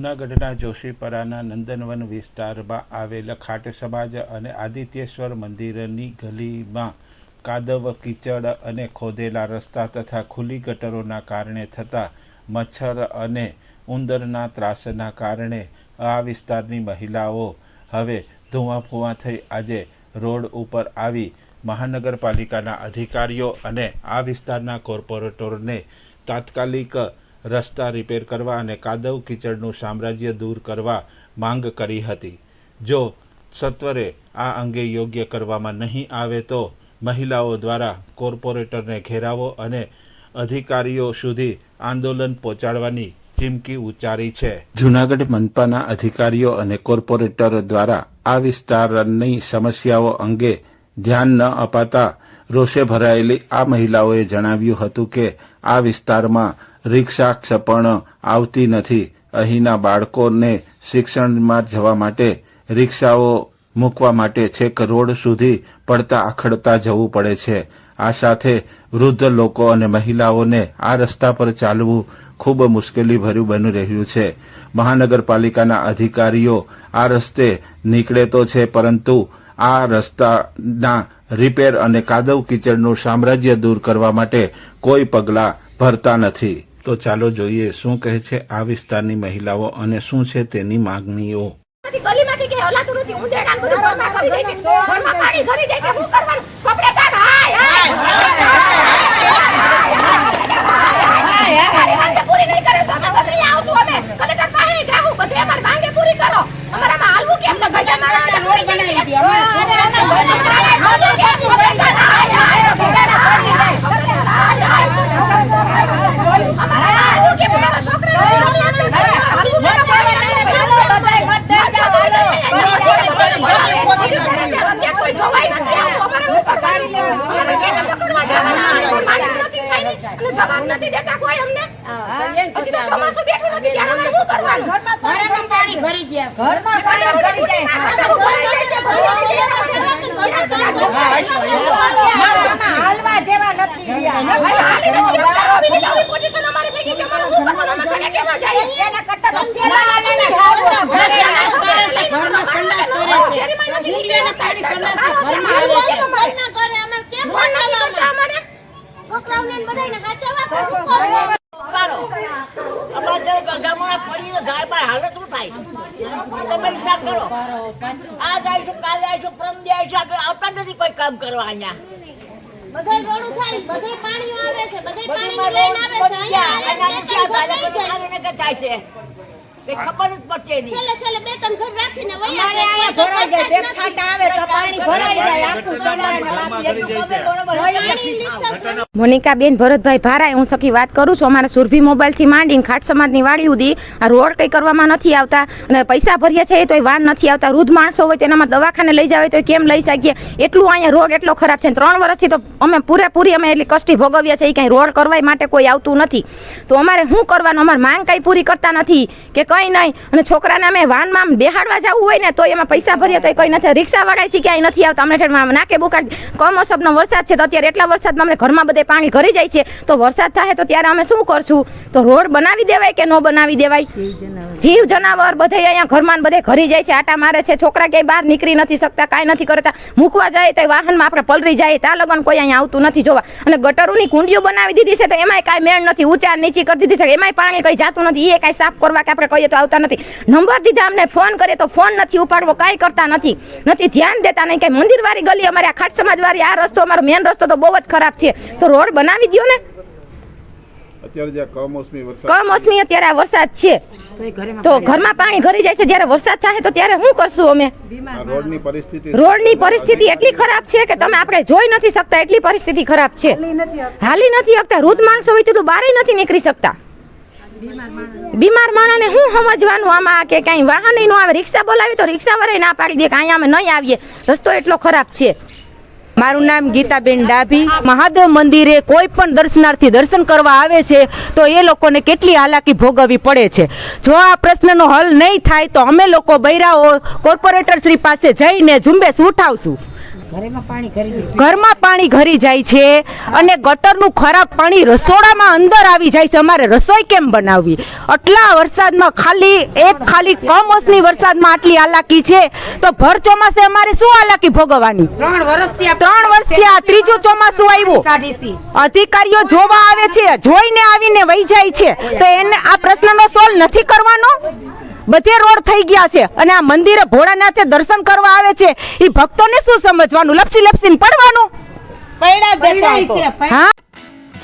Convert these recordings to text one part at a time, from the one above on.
જૂનાગઢના જોશીપરાના નંદનવન વિસ્તારમાં આવેલા ખાટ સમાજ અને આદિત્યેશ્વર મંદિરની ગલીમાં કાદવ, કીચડ અને ખોદેલા રસ્તા તથા ખુલ્લી ગટરોના કારણે થતા મચ્છર અને ઉંદરના ત્રાસના કારણે આ વિસ્તારની મહિલાઓ હવે ધુઆ ફુવા થઈ આજે રોડ ઉપર આવી મહાનગરપાલિકાના અધિકારીઓ અને આ વિસ્તારના કોર્પોરેટરોને તાત્કાલિક રસ્તા રિપેર કરવા અને કાદવ કીચડનું સામ્રાજ્ય દૂર કરવા માંગ કરી હતી. જો સત્વરે આ અંગે યોગ્ય કરવામાં નહીં આવે તો મહિલાઓ દ્વારા કોર્પોરેટરને ઘેરાવો અને અધિકારીઓ સુધી આંદોલન પહોંચાડવાની ચીમકી ઉચ્ચારી છે. જુનાગઢ મનપાના અધિકારીઓ અને કોર્પોરેટર દ્વારા આ વિસ્તારની સમસ્યાઓ અંગે ધ્યાન ન અપાતા રોષે ભરાયેલી આ મહિલાઓએ જણાવ્યું હતું કે આ વિસ્તારમાં રિક્ષા પણ આવતી નથી. અહીંના બાળકોને શિક્ષણમાં જવા માટે રિક્ષાઓ મૂકવા માટે છેક રોડ સુધી પડતા આખડતા જવું પડે છે. આ સાથે વૃદ્ધ લોકો અને મહિલાઓને આ રસ્તા પર ચાલવું ખૂબ મુશ્કેલી ભર્યું બની રહ્યું છે. મહાનગરપાલિકાના અધિકારીઓ આ રસ્તે નીકળે તો છે, પરંતુ આ રસ્તાના રિપેર અને કાદવ કિચડનું સામ્રાજ્ય દૂર કરવા માટે કોઈ પગલાં ભરતા નથી. તો ચાલો જોઈએ શું કહે છે આ વિસ્તારની મહિલાઓ અને શું છે તેની માંગણીઓ ઘરમાં અરે માંગે પૂરી નહીં કરે તો અમે ગમે આવશું અમે કલેક્ટર પાસે જાવું બધે અમારી માંગે પૂરી કરો અમારામાં હાલવું કેમ તો ગજા મારા રોડ બનાવી દે હાલવું કેમ કપડે સાહેબ હાય હાય ઉંદેડા ભરી જાય અમારા હાલવું કેમ અમારા છોકરા હાલવું કેમ કોઈ જોવાય નથી અમારે શું કરવાનું અમારે કેને પકડવા જવાના કોઈ માલિક નથી કાંઈ નહીં. અને જવાબ નથી દેતા કોઈ અમને હજી તો ચોમાસું બેઠું નથી ત્યારે અમે શું કરવાનું ઘરમાં પાણી ગયા ઘરમાં પાણી કરી જાય. હાલવા જેવા નથી રહ્યા. ભાઈ, હાલી હાલત તમે વિચાર કરો. આ જઈશું કાલે આવીશું પરમ દી આવીશું આગળ આવતા નથી કોઈ કામ કરવા અહીંયા. બધાય રોડું થાય, બધાય પાણીઓ આવે છે, રોડ લાઈન આવે છે. અહીંયા અહીંયા એક નથી એક આવતા. ઘર એટલે ખબર જ પડશે નહીં. છેલ્લે છેલ્લે બે ત્રણ ઘર રાખીને વયા અમારે જાય. ભરાઈ જાય. બે છાંટા આવે તો પાણી ભરાઈ જાય. આખું સંડાસ ને પાણી ભરતભાઈ ભારાય હું સખી વાત કરું છું. અમારા સુરભી મોબાઈલથી માંડીને ખાટ સમાજની વાડી સુધી આ રોડ કંઈ કરવામાં નથી આવતા અને પૈસા ભરીએ છીએ તોય વાન નથી આવતા. વૃદ્ધ માણસો હોય તો એનામાં દવાખાને લઈ જાવે તો કેમ લઈ શકીએ? એટલું અહીંયા રોગ એટલો ખરાબ છે ત્રણ વર્ષથી તો અમે પૂરેપૂરી અમે એટલી કષ્ટી ભોગવ્યા છે. એ કાંઈ રોડ કરવા માટે કોઈ આવતું નથી. તો અમારે શું કરવાનું? અમારે માંગ કંઈ પૂરી કરતા નથી કે કંઈ નહીં. અને છોકરાને અમે વાનમાં બેહાડવા જવું હોય ને તો એમાં પૈસા ભરીએ તો કઈ નથી. રિક્ષાવાળા છે ક્યાંય નથી આવતા? અમને ઠેઠ નાકે બુકા કમોસમનો વરસાદ છે, તો અત્યારે એટલા વરસાદમાં અમને ઘરમાં બધે પાણી ઘરી જાય છે. તો વરસાદ થાય તો ત્યારે અમે શું કરશું? તો રોડ બનાવી દેવાય કે ન બનાવી દેવાય? જીવ જનાવર બધે અહીંયા ઘરમાં બધે ઘરી જાય છે, આટા મારે છે. છોકરા ક્યાંય બહાર નીકળી નથી શકતા, કાંઈ નથી કરતા. મૂકવા જાય તો વાહનમાં આપણે પલરી જાય. ત્યાં લગન કોઈ અહીંયા આવતું નથી જોવા. અને ગટરોની કુંડીઓ બનાવી દીધી છે, તો એમાંય કાંઈ મેળ નથી. ઊંચા નીચી કરી દીધી છે, એમાંય પાણી કંઈ જાતું નથી. એ કાંઈ સાફ કરવા કે આપણે કહીએ તો આવતા નથી. નંબર દીધા અમને ફોન કરીએ તો ફોન નથી ઉપાડવો કાંઈ કરતા નથી. નથી ધ્યાન દેતા નહીં કે મંદિરવાળી ગલી અમારે આ ખાટ સમાજવાળી આ રસ્તો અમારો મેન રસ્તો તો બહુ જ ખરાબ છે. તો રોડ બનાવી દો ને. અત્યારે જે કમોસમી વરસાદ કમોસમી અત્યારે આ વરસાદ છે. તો ઘરમાં પાણી ઘરી જાય છે. જ્યારે વરસાદ થાય તો ત્યારે શું કરશું અમે? રોડની પરિસ્થિતિ રોડની પરિસ્થિતિ એટલી ખરાબ છે કે તમે આપણે જોઈ નથી શકતા. એટલી પરિસ્થિતિ ખરાબ છે. હાલી નથી શકતા. વૃદ્ધ માણસો હોય તો બહાર નથી નીકળી શકતા. બીમાર માણસને શું સમજવાનું? આમાં કે કાંઈ વાહન નો આવે રિક્ષા બોલાવી તો રિક્ષા વાળા ના પાડી દે કે અહીંયા અમે નહીં આવીએ. રસ્તો એટલો ખરાબ છે. મારું નામ ગીતાબેન ડાભી. મહાદેવ મંદિરે કોઈ પણ દર્શનાર્થી દર્શન કરવા આવે છે તો એ લોકોને કેટલી હાલાકી ભોગવવી પડે છે. જો આ પ્રશ્નનો હલ નહીં થાય તો અમે લોકો બૈરાઓ કોર્પોરેટર શ્રી પાસે જઈને ઝુંબેશ ઉઠાવશું. ઘરમાં પાણી ઘરી જાય. છે અને ગટરનું ખરાબ પાણી રસોડામાં અંદર આવી જાય છે. અમારે રસોઈ કેમ બનાવવી? આટલા વરસાદમાં ખાલી એક ખાલી કમોસમી વરસાદમાં આટલી હાલાકી છે. તો ભર ચોમાસે અમારે શું હાલાકી ભોગવવાની? ત્રણ વર્ષથી ત્રણ વર્ષથી આ ત્રીજું ચોમાસું આવ્યું. અધિકારીઓ જોવા આવે છે જોઈને આવીને વહી જાય છે. તો એને આ પ્રશ્નનો સોલ્વ નથી કરવાનો? બધે રોડ થઈ ગયા છે. અને આ મંદિરે ભોળાનાથે દર્શન કરવા આવે છે. એ ભક્તોને શું સમજવાનું? લપસી લપસીને પડવાનું? હા?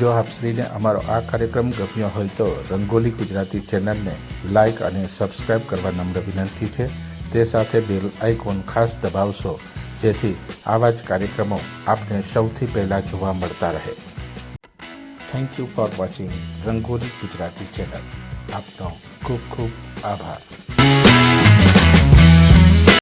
જો આપ શ્રીને અમારો આ કાર્યક્રમ ગમ્યો હોય તો રંગોલી ગુજરાતી ચેનલને લાઇક અને સબસ્ક્રાઇબ કરવા નમ્ર વિનંતી છે. તે સાથે બેલ આઇકોન ખાસ દબાવશો જેથી આવા જ કાર્યક્રમો આપને સૌથી પહેલાં જોવા મળતા રહે. Thank you for watching Rangoli Gujarati channel. આપનો ખૂબ ખૂબ આભાર